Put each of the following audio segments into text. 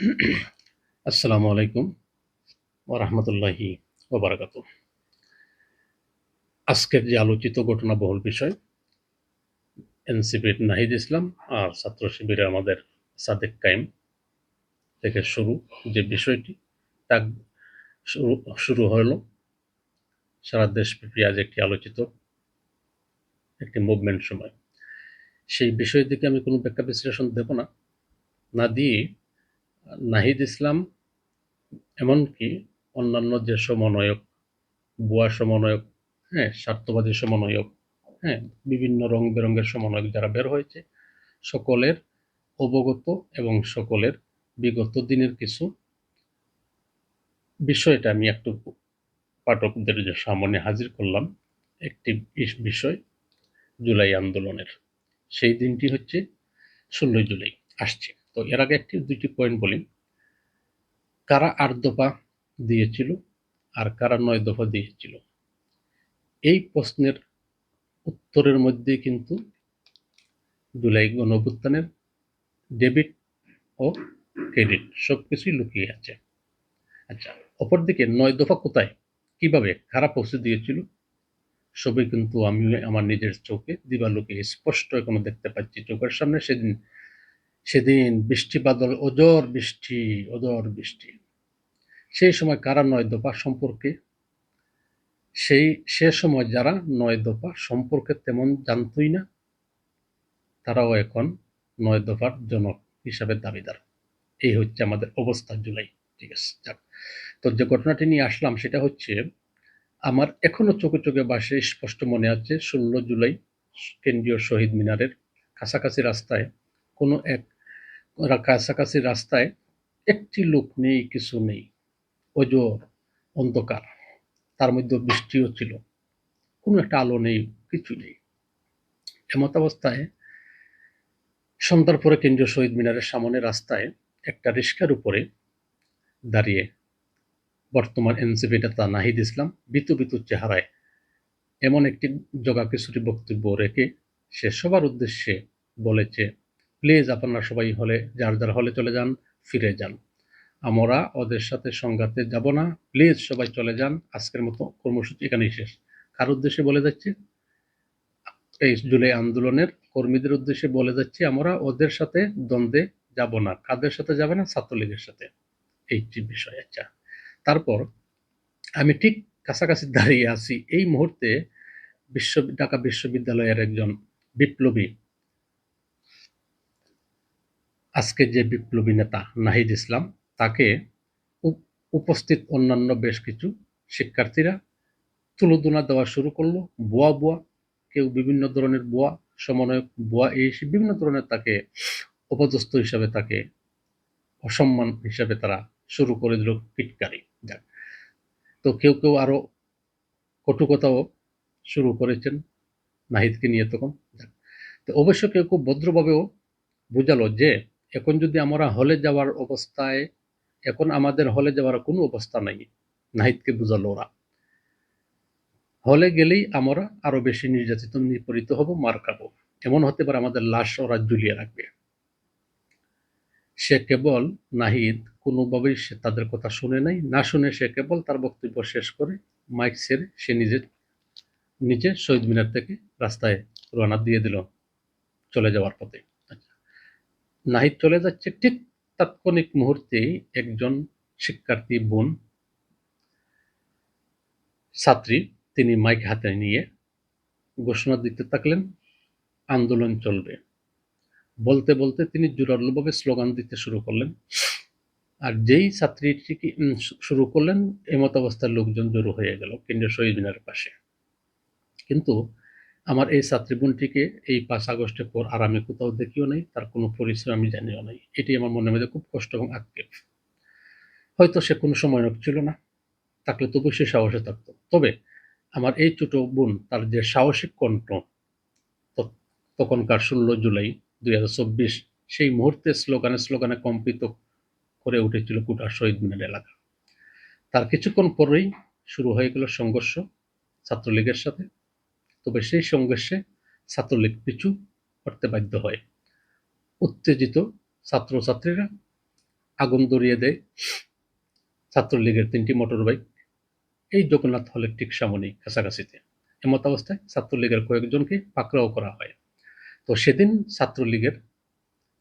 আসসালামু আলাইকুম রাহমাতুল্লাহি ওয়া আজকের যে আলোচিত ঘটনাবহুল বিষয়, এনসিপির নাহিদ ইসলাম আর ছাত্র শিবিরে আমাদের সাদেক কাইম থেকে শুরু যে বিষয়টি, তা শুরু শুরু হলো। সারা দেশব্যাপী আজ একটি আলোচিত একটি মুভমেন্ট সময়। সেই বিষয়ের দিকে আমি কোনো ব্যাখ্যা বিশ্লেষণ দেব না। না দিয়ে নাহিদ ইসলাম, এমনকি অন্যান্য যে সমন্বয়ক ভুয়া সমন্বয়ক হ্যাঁ স্বার্থবাদী সমন্বয়ক হ্যাঁ বিভিন্ন রং বেরঙের সমন্বয়ক যারা বের হয়েছে, সকলের অবগত এবং সকলের বিগত দিনের কিছু বিষয়টা আমি একটু পাঠকদের যে সামনে হাজির করলাম, একটি বিষয়, জুলাই আন্দোলনের। সেই দিনটি হচ্ছে ষোলোই জুলাই, আসছে। এর আগে একটি দুইটি পয়েন্ট বলি। কারা আট দফা দিয়েছিল আর কারা নয় দফা দিয়েছিল? এই প্রশ্নের উত্তরের মধ্যে কিন্তু জুলাই গণ ডেবিট ও ক্রেডিট সব কিছুই লুকিয়ে আছে। আচ্ছা অপরদিকে নয় দফা কোথায়? কীভাবে? কারা পৌঁছে দিয়েছিল? সবই কিন্তু আমি, আমার নিজের চোখে দিবালোকে স্পষ্ট এখনও দেখতে পাচ্ছি। চোখের সামনে সেদিন সেদিন বৃষ্টি বাদল, অজর বৃষ্টি অজর বৃষ্টি। সেই সময় কারা নয় দফা সম্পর্কে? সেই, সে সময় যারা নয় দফা সম্পর্কে তেমন জানতই না, তারাও এখন নয় দফার জনক হিসাবে দাবিদার। এই হচ্ছে আমাদের অবস্থা জুলাই। ঠিক আছে, যাক। তো যে ঘটনাটি নিয়ে আসলাম সেটা হচ্ছে, আমার এখনও চোখে চোখে বাসে স্পষ্ট মনে আছে, ষোলো জুলাই কেন্দ্রীয় শহীদ মিনারের কাছাকাছি রাস্তায় কোনো এক কাছাকাছি রাস্তায় একটি লোক নেই, কিছু নেই। অজর অন্ধকার, তার মধ্যে বৃষ্টিও ছিল। কোনো একটা আলো নেই, কিছু নেই। এমত অবস্থায় সন্ধ্যার পরে কেন্দ্রীয় শহীদ মিনারের সামনে রাস্তায় একটা রিস্কার উপরে দাঁড়িয়ে বর্তমান এনসিপি নেতা নাহিদ ইসলাম বিতু বিতু চেহারায় এমন একটি জগা বক্তব্য রেখে সে সবার উদ্দেশ্যে বলেছে প্লিজ আপনারা সবাই হলে, যার যার হলে চলে যান, ফিরে যান। আমরা ওদের সাথে সংঘাতে যাব না। প্লিজ সবাই চলে যান। আজকের মতো কর্মসূচি এখানেই শেষ। কার উদ্দেশ্যে বলে যাচ্ছে? এই জুলাই আন্দোলনের কর্মীদের উদ্দেশ্যে বলে যাচ্ছে, আমরা ওদের সাথে দ্বন্দ্বে যাব না। কাদের সাথে যাবে না? ছাত্রলীগের সাথে। এইটি বিষয় আচ্ছা। তারপর আমি ঠিক কাছাকাছি দাঁড়িয়ে আছি। এই মুহূর্তে বিশ্ব ঢাকা বিশ্ববিদ্যালয়ের একজন বিপ্লবী আজকে যে বিপ্লবী নেতা নাহিদ ইসলাম, তাকে উপ- উপস্থিত অন্যান্য বেশ কিছু শিক্ষার্থীরা তুলোদুনা দেওয়া শুরু করল বোয়া বোয়া, কেউ বিভিন্ন ধরনের বোয়া, সমন্বয়ক বোয়া, এই বিভিন্ন ধরনের তাকে অপদস্থ হিসাবে তাকে অসম্মান হিসাবে তারা শুরু করে দিল পিটকারি যাক, তো কেউ কেউ আরও কটুকতাও শুরু করেছেন নাহিদকে নিয়ে তখন। তো অবশ্য কেউ খুব ভদ্রভাবেও বোঝালো যে এখন যদি আমরা হলে যাওয়ার অবস্থায়, এখন আমাদের হলে যাওয়ার কোনো অবস্থা নাই, নাহিদকে বুঝালো ওরা। হলে গেলেই আমরা আরও বেশি নির্যাতিত, নিপীড়িত হব, মার খাব। এমন হতে পারে আমাদের লাশ ওরা ঝুলিয়ে রাখবে। সে কেবল নাহিদ, কোনোভাবেই সে তাদের কথা শুনে নাই। না শুনে সে কেবল তার বক্তব্য শেষ করে মাইক ছেড়ে সে নিজের নিজে শহীদ মিনার থেকে রাস্তায় রওনা দিয়ে দিল চলে যাওয়ার পথে। নাহিদ চলে যাচ্ছে, ঠিক তাৎক্ষণিক মুহূর্তেই একজন শিক্ষার্থী, বোন, ছাত্রী তিনি মাইক হাতে নিয়ে ঘোষণা দিতে থাকলেন আন্দোলন চলবে। বলতে বলতে তিনি জোরালোভাবে স্লোগান দিতে শুরু করলেন। আর যেই ছাত্রীটিকে শুরু করলেন, এমত অবস্থায় লোকজন জড়ো হয়ে গেল কেন্দ্রীয় শহীদ মিনারের পাশে। কিন্তু আমার এই ছাত্রী বোনটিকে এই পাঁচ আগস্টের পর আর আমি কোথাও দেখিও নাই, তার কোনো পরিচয় আমি জানিও নাই। এটি আমার মনের মধ্যে খুব কষ্ট এবং আক্ষেপ। হয়তো সে কোনো সময় ছিল না, থাকলে তবু সে সাহসে থাকতো। তবে আমার এই ছোট বোন, তার যে সাহসিক কণ্ঠ তখনকার ষোলো জুলাই দুই হাজার চব্বিশ, সেই মুহূর্তে স্লোগানে স্লোগানে কম্পিত করে উঠেছিল গোটা শহীদ মিনার এলাকা। তার কিছুক্ষণ পরেই শুরু হয়ে গেল সংঘর্ষ ছাত্রলীগের সাথে। তবে সেই সংঘর্ষে ছাত্রলীগ পিছু করতে বাধ্য হয়। উত্তেজিত ছাত্রছাত্রীরা আগুন ধরিয়ে দেয় ছাত্রলীগের তিনটি মোটর বাইক এই জগন্নাথ হলের ঠিক সামনেই কাছাকাছিতে। এমত অবস্থায় ছাত্রলীগের কয়েকজনকে পাকড়াও করা হয়। তো সেদিন ছাত্রলীগের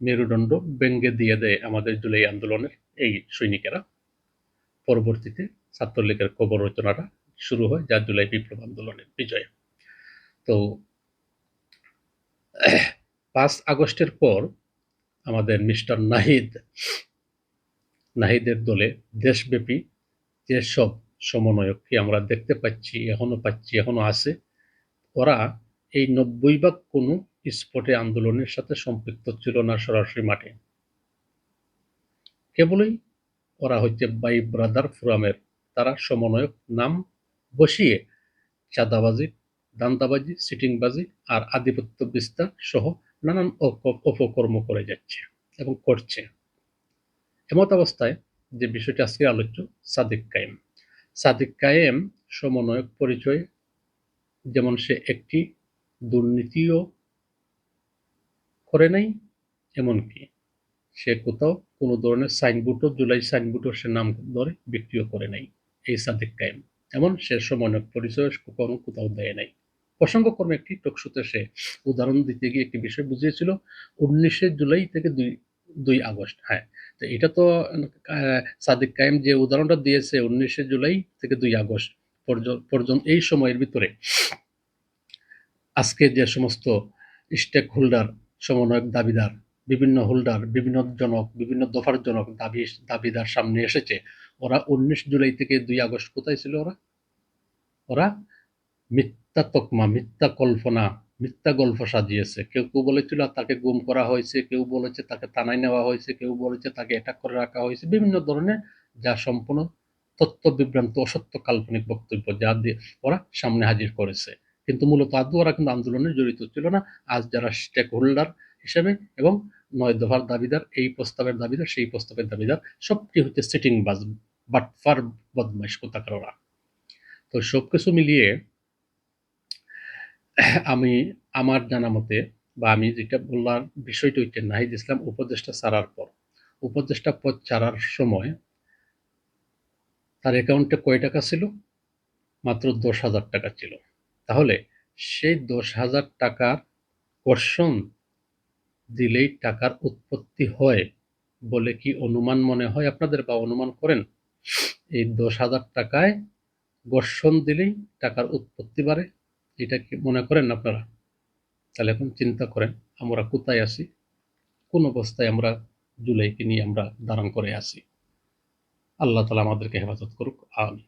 মেরুদণ্ড ব্যঙ্গে দিয়ে দেয় আমাদের জুলাই আন্দোলনের এই সৈনিকেরা। পরবর্তীতে ছাত্রলীগের কবর রচনাটা শুরু হয় যা জুলাই বিপ্লব আন্দোলনের বিজয়। তো পাঁচ আগস্টের পর আমাদের মিস্টার নাহিদ, নাহিদের দলে দেশব্যাপী যেসব সমন্বয়ককে আমরা দেখতে পাচ্ছি, এখনও পাচ্ছি, এখনও আছে, ওরা এই নব্বই ভাগ কোনো স্পটে আন্দোলনের সাথে সম্পৃক্ত ছিল না সরাসরি মাঠে। কেবলই ওরা হচ্ছে বাই ব্রাদার ফোরামের, তারা সমন্বয়ক নাম বসিয়ে চাঁদাবাজি দান্দাবাজি, সিটিংবাজি আর আধিপত্য বিস্তার সহ নানান অপ- অপকর্ম করে যাচ্ছে এবং করছে। এমত অবস্থায় যে বিষয়টি আজকে আলোচ্য, সাদিক কায়েম। সাদিক কায়েম সমন্বয়ক পরিচয় যেমন সে একটি দুর্নীতিও করে নাই, এমনকি সে কোথাও কোনো ধরনের সাইনবোর্ডও, জুলাই সাইনবোর্ডও সে নাম ধরে বিক্রিও করে নাই এই সাদিক কায়েম। এমন সে সমন্বয়ক পরিচয় কখনো কোথাও দেয় নাই। প্রসঙ্গক্রমে একটি টকশোতে সে উদাহরণ দিতে গিয়ে একটি বিষয় বুঝিয়েছিল, উনিশে জুলাই থেকে দুই দুই আগস্ট হ্যাঁ। তো এটা তো সাদিক কায়েম যে উদাহরণটা দিয়েছে উনিশে জুলাই থেকে দুই আগস্ট পর্যন্ত, এই সময়ের ভিতরে, আজকে যে সমস্ত স্টেক হোল্ডার সমন্বয়ক, দাবিদার, বিভিন্ন হোল্ডার বিভিন্ন জনক, বিভিন্ন দফার জনক দাবি, দাবিদার সামনে এসেছে, ওরা উনিশ জুলাই থেকে দুই আগস্ট কোথায় ছিল ওরা? ওরা মিথ্যা তকমা মিথ্যা কল্পনা, মিথ্যা গল্প সাজিয়েছে। কেউ কেউ বলেছিল, তাকে গুম করা হয়েছে, কেউ বলেছে, তাকে থানায় নেওয়া হয়েছে, কেউ বলেছে, তাকে অ্যাটাক করে রাখা হয়েছে। বিভিন্ন ধরনের যা সম্পূর্ণ তথ্য বিভ্রান্ত অসত্য কাল্পনিক বক্তব্য যা দিয়ে ওরা সামনে হাজির করেছে। কিন্তু মূলত আদৌ ওরা কিন্তু আন্দোলনে জড়িত ছিল না। আজ যারা স্টেক হোল্ডার হিসেবে এবং নয় দফার দাবিদার, এই প্রস্তাবের দাবিদার, সেই প্রস্তাবের দাবিদার, সবটি হচ্ছে সিটিং বাজ বাটফার বদমাইশ কোথাকার ওরা। তো সবকিছু মিলিয়ে আমি আমার জানা মতে বা আমি যেটা বললার বিষয়টা হচ্ছে নাহিদ ইসলাম উপদেষ্টা ছাড়ার পর। উপদেষ্টা পদ ছাড়ার সময় তার অ্যাকাউন্টে কয় টাকা ছিল? মাত্র দশ হাজার টাকা ছিল। তাহলে সেই দশ হাজার টাকার কর্ষণ দিলেই টাকার উৎপত্তি হয় বলে কি অনুমান মনে হয় আপনাদের বা অনুমান করেন? এই দশ হাজার টাকায় বর্ষণ দিলেই টাকার উৎপত্তি বাড়ে? এটা কি মনে করেন আপনারা? তাহলে এখন চিন্তা করেন, আমরা কোথায় আসি কোন অবস্থায় আমরা জুলাইকে নিয়ে আমরা দাঁড়ান করে আসি আল্লাহ তালা আমাদেরকে হেফাজত করুক আমি